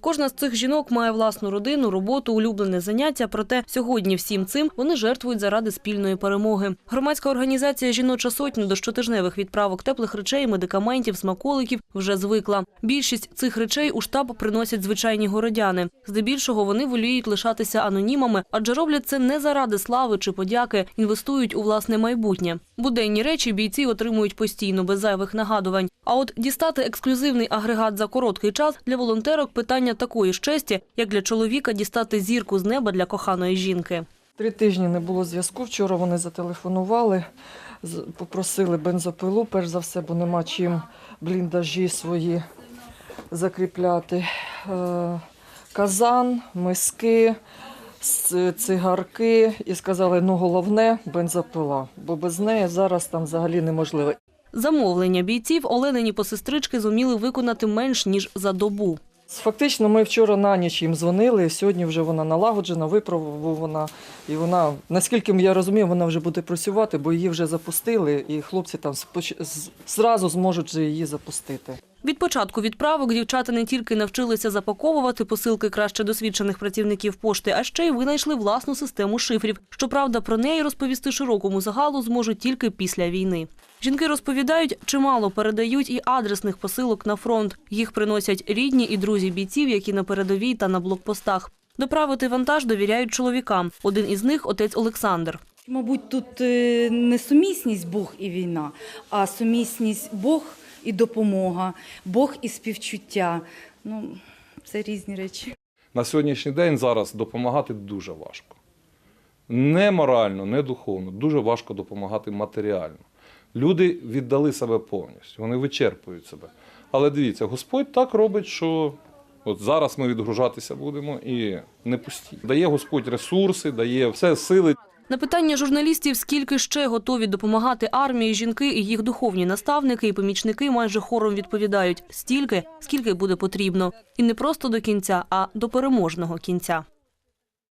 Кожна з цих жінок має власну родину, роботу, улюблене заняття. Проте сьогодні всім цим вони жертвують заради спільної перемоги. Громадська організація Жіноча сотня до щотижневих відправок теплих речей, медикаментів, смаколиків вже звикла. Більшість цих речей у штаб приносять звичайні городяни. Здебільшого вони воліють лишатися анонімами, адже роблять це не заради слави чи подяки, інвестують у власне майбутнє. Буденні речі бійці отримують постійно без зайвих нагадувань. А от дістати ексклюзивний агрегат за короткий час для волонтерок питання такої ж честі, як для чоловіка дістати зірку з неба для коханої жінки. Три тижні не було зв'язку. Вчора вони зателефонували, попросили бензопилу, перш за все, бо нема чим бліндажі свої закріпляти. Е, Казан, миски, цигарки. І сказали, ну головне бензопила, бо без неї зараз там взагалі неможливо. Замовлення бійців Оленині посестрички зуміли виконати менш ніж за добу. Фактично, ми вчора на ніч їм дзвонили. Сьогодні вже вона налагоджена, випробувана. І вона, наскільки я розумію, вона вже буде працювати, бо її вже запустили, і хлопці там зразу зможуть її запустити. Від початку відправок дівчата не тільки навчилися запаковувати посилки краще досвідчених працівників пошти, а ще й винайшли власну систему шифрів. Щоправда, про неї розповісти широкому загалу зможуть тільки після війни. Жінки розповідають, чимало передають і адресних посилок на фронт. Їх приносять рідні і друзі бійців, які на передовій та на блокпостах. Доправити вантаж довіряють чоловікам. Один із них отець Олександр. Мабуть, тут е, не сумісність Бог і війна, а сумісність Бог і допомога, Бог і співчуття. Ну, це різні речі. На сьогоднішній день зараз допомагати дуже важко. Не морально, не духовно, дуже важко допомагати матеріально. Люди віддали себе повністю, вони вичерпують себе. Але дивіться, Господь так робить, що от зараз ми відгружатися будемо і не пусті. Дає Господь ресурси, дає все сили. На питання журналістів, скільки ще готові допомагати армії, жінки і їх духовні наставники і помічники майже хором відповідають стільки, скільки буде потрібно, і не просто до кінця, а до переможного кінця.